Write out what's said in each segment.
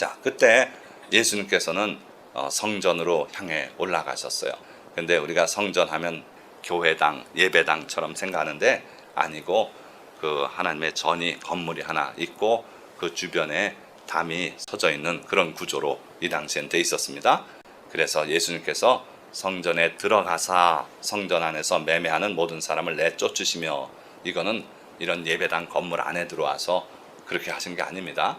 자, 그때 예수님께서는 어, 성전으로 향해 올라가셨어요. 근데 우리가 성전 하면 교회당, 예배당처럼 생각하는데 아니고 그 하나님의 전이 건물이 하나 있고 그 주변에 담이 서져 있는 그런 구조로 이 당시엔 돼 있었습니다. 그래서 예수님께서 성전에 들어가사 성전 안에서 매매하는 모든 사람을 내쫓으시며 이거는 이런 예배당 건물 안에 들어와서 그렇게 하신 게 아닙니다.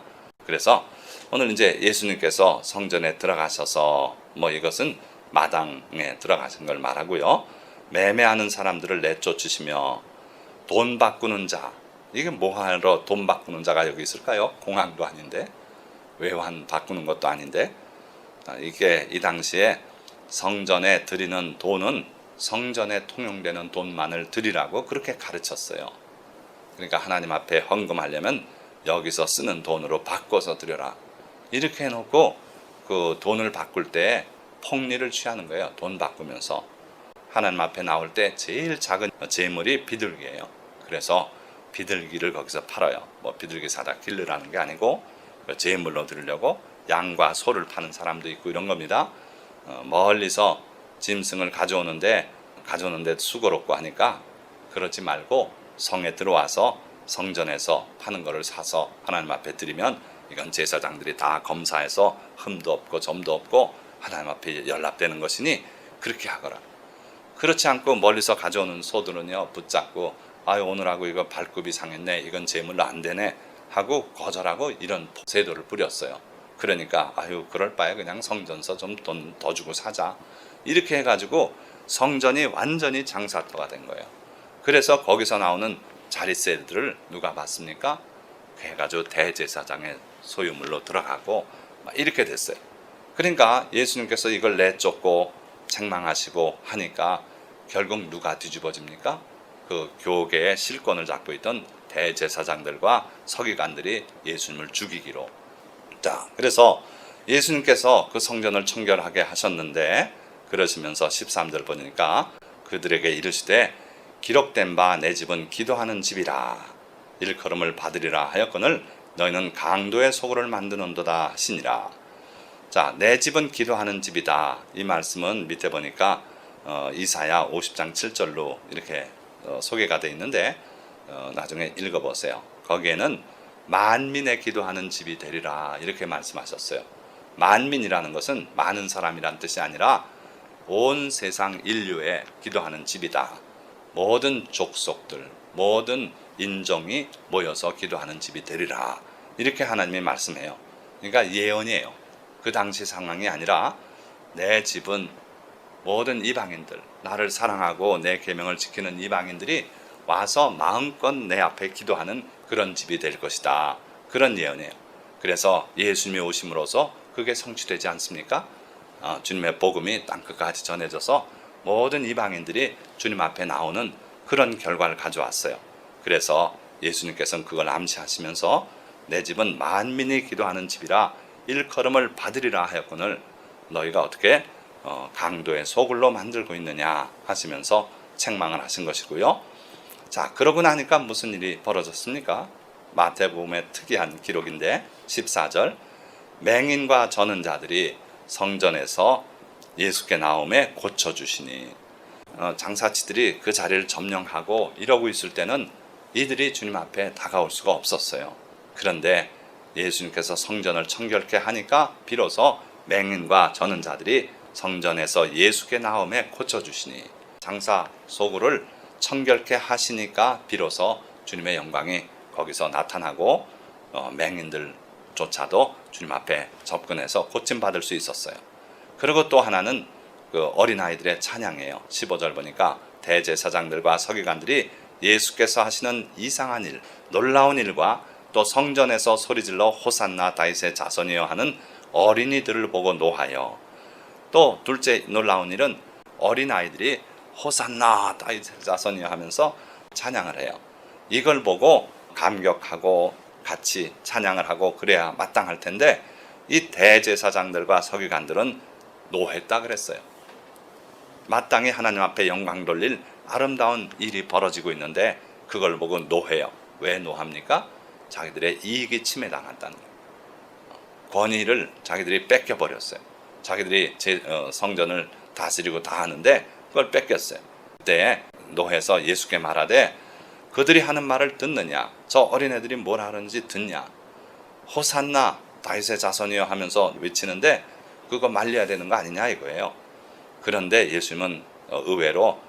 그래서 오늘 이제 예수님께서 성전에 들어가셔서 뭐 이것은 마당에 들어가신 걸 말하고요. 매매하는 사람들을 내쫓으시며 돈 바꾸는 자 이게 뭐하러 돈 바꾸는 자가 여기 있을까요? 공항도 아닌데 외환 바꾸는 것도 아닌데 아, 이게 이 당시에 성전에 드리는 돈은 성전에 통용되는 돈만을 드리라고 그렇게 가르쳤어요. 그러니까 하나님 앞에 헌금하려면 여기서 쓰는 돈으로 바꿔서 드려라. 이렇게 해놓고 그 돈을 바꿀 때 폭리를 취하는 거예요. 돈 바꾸면서 하나님 앞에 나올 때 제일 작은 재물이 비둘기예요. 그래서 비둘기를 거기서 팔아요. 뭐 비둘기 사다 길르라는 게 아니고 그 재물로 드리려고 양과 소를 파는 사람도 있고 이런 겁니다. 어, 멀리서 짐승을 가져오는데 가져오는데 수고롭고 하니까 그러지 말고 성에 들어와서 성전에서 파는 거를 사서 하나님 앞에 드리면 이건 제사장들이 다 검사해서 흠도 없고 점도 없고 하나님 앞에 연락되는 것이니 그렇게 하거라. 그렇지 않고 멀리서 가져오는 소들은요 붙잡고 아유 오늘하고 이거 발굽이 상했네 이건 제물로 안 되네 하고 거절하고 이런 제도를 뿌렸어요. 그러니까 아유 그럴 바에 그냥 성전서 좀 돈 더 주고 사자 이렇게 해가지고 성전이 완전히 장사터가 된 거예요. 그래서 거기서 나오는 자릿세들을 누가 받습니까? 해가지고 대제사장의 소유물로 들어가고 막 이렇게 됐어요. 그러니까 예수님께서 이걸 내쫓고 책망하시고 하니까 결국 누가 뒤집어집니까? 그 교계의 실권을 잡고 있던 대제사장들과 서기관들이 예수님을 죽이기로. 자, 그래서 예수님께서 그 성전을 청결하게 하셨는데 그러시면서 13절 보니까 그들에게 이르시되 기록된 바 내 집은 기도하는 집이라 일컬음을 받으리라 하였거늘 너희는 강도의 소굴을 만드는도다 하시니라. 자, 내 집은 기도하는 집이다. 이 말씀은 밑에 보니까 어, 이사야 50장 7절로 이렇게 어, 소개가 되어 있는데 어, 나중에 읽어보세요. 거기에는 만민의 기도하는 집이 되리라 이렇게 말씀하셨어요. 만민이라는 것은 많은 사람이란 뜻이 아니라 온 세상 인류의 기도하는 집이다. 모든 족속들, 모든 인종이 모여서 기도하는 집이 되리라. 이렇게 하나님이 말씀해요. 그러니까 예언이에요. 그 당시 상황이 아니라 내 집은 모든 이방인들, 나를 사랑하고 내 계명을 지키는 이방인들이 와서 마음껏 내 앞에 기도하는 그런 집이 될 것이다. 그런 예언이에요. 그래서 예수님이 오심으로써 그게 성취되지 않습니까? 어, 주님의 복음이 땅끝까지 전해져서 모든 이방인들이 주님 앞에 나오는 그런 결과를 가져왔어요. 그래서 예수님께서는 그걸 암시하시면서 내 집은 만민이 기도하는 집이라 일컬음을 받으리라 하였거늘 너희가 어떻게 어, 강도의 소굴로 만들고 있느냐 하시면서 책망을 하신 것이고요. 자, 그러고 나니까 무슨 일이 벌어졌습니까? 마태복음의 특이한 기록인데 14절 맹인과 저는 자들이 성전에서 예수께 나옴에 고쳐 주시니 어, 장사치들이 그 자리를 점령하고 이러고 있을 때는 이들이 주님 앞에 다가올 수가 없었어요. 그런데 예수님께서 성전을 청결케 하니까 비로소 맹인과 저는 자들이 성전에서 예수께 나옴에 고쳐 주시니 장사 소굴을 청결케 하시니까 비로소 주님의 영광이 거기서 나타나고 어, 맹인들조차도 주님 앞에 접근해서 고침 받을 수 있었어요. 그리고 또 하나는 그 어린아이들의 찬양이에요. 15절 보니까 대제사장들과 서기관들이 예수께서 하시는 이상한 일, 놀라운 일과 또 성전에서 소리질러 호산나 다윗의 자손이여 하는 어린이들을 보고 노하여 또 둘째 놀라운 일은 어린아이들이 호산나 다윗의 자손이여 하면서 찬양을 해요. 이걸 보고 감격하고 같이 찬양을 하고 그래야 마땅할 텐데 이 대제사장들과 서기관들은 노했다 그랬어요. 마땅히 하나님 앞에 영광 돌릴 아름다운 일이 벌어지고 있는데 그걸 보고 노해요. 왜 노합니까? 자기들의 이익이 침해당한다는 거예요. 권위를 자기들이 뺏겨 버렸어요. 자기들이 제 어, 성전을 다스리고 다 하는데 그걸 뺏겼어요. 그때 노해서 예수께 말하되 그들이 하는 말을 듣느냐? 저 어린애들이 뭘 하는지 듣냐? 호산나 다윗의 자손이여 하면서 외치는데 그거 말려야 되는 거 아니냐 이거예요. 그런데 예수님은 어, 의외로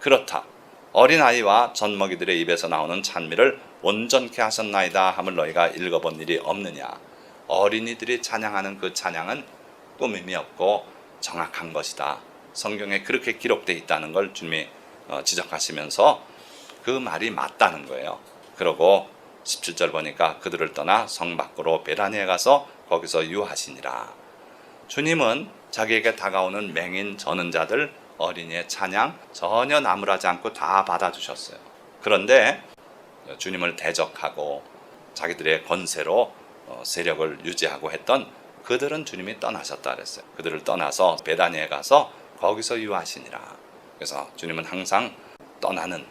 그렇다. 어린아이와 젖먹이들의 입에서 나오는 찬미를 온전케 하셨나이다 함을 너희가 읽어본 일이 없느냐. 어린이들이 찬양하는 그 찬양은 꾸밈이 없고 정확한 것이다. 성경에 그렇게 기록되어 있다는 걸 주님이 어, 지적하시면서 그 말이 맞다는 거예요. 그러고 17절 보니까 그들을 떠나 성 밖으로 베라니에 가서 거기서 유하시니라. 주님은 자기에게 다가오는 맹인 저는 자들 어린이의 찬양 전혀 나무라지 않고 다 받아주셨어요. 그런데 주님을 대적하고 자기들의 권세로 어, 세력을 유지하고 했던 그들은 주님이 떠나셨다 그랬어요. 그들을 떠나서 베다니에 가서 거기서 유하시니라. 그래서 주님은 항상 떠나는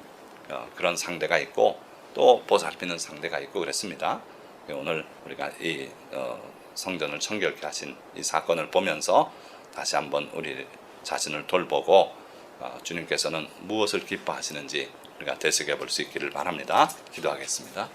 어, 그런 상대가 있고 또 보살피는 상대가 있고 그랬습니다. 오늘 우리가 이 어, 성전을 청결케 하신 이 사건을 보면서 다시 한번 우리 자신을 돌보고 어, 주님께서는 무엇을 기뻐하시는지 우리가 되새겨 볼 수 있기를 바랍니다. 기도하겠습니다.